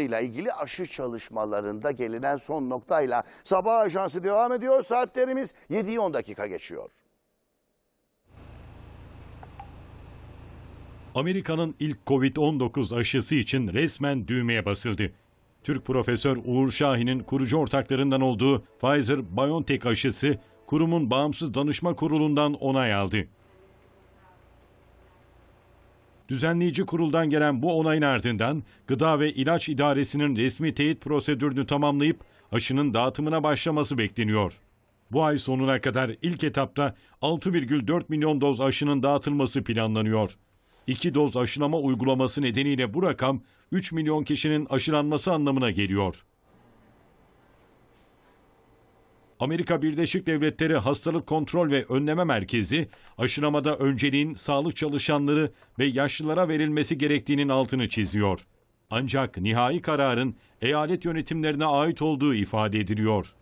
ile ilgili aşı çalışmalarında gelinen son noktayla sabah ajansı devam ediyor. Saatlerimiz 7'yi 10 dakika geçiyor. Amerika'nın ilk Covid-19 aşısı için resmen düğmeye basıldı. Türk profesör Uğur Şahin'in kurucu ortaklarından olduğu Pfizer-BioNTech aşısı kurumun bağımsız danışma kurulundan onay aldı. Düzenleyici kuruldan gelen bu onayın ardından Gıda ve İlaç İdaresi'nin resmi teyit prosedürünü tamamlayıp aşının dağıtımına başlaması bekleniyor. Bu ay sonuna kadar ilk etapta 6,4 milyon doz aşının dağıtılması planlanıyor. İki doz aşılama uygulaması nedeniyle bu rakam 3 milyon kişinin aşılanması anlamına geliyor. Amerika Birleşik Devletleri Hastalık Kontrol ve Önleme Merkezi aşılamada önceliğin sağlık çalışanları ve yaşlılara verilmesi gerektiğinin altını çiziyor. Ancak nihai kararın eyalet yönetimlerine ait olduğu ifade ediliyor.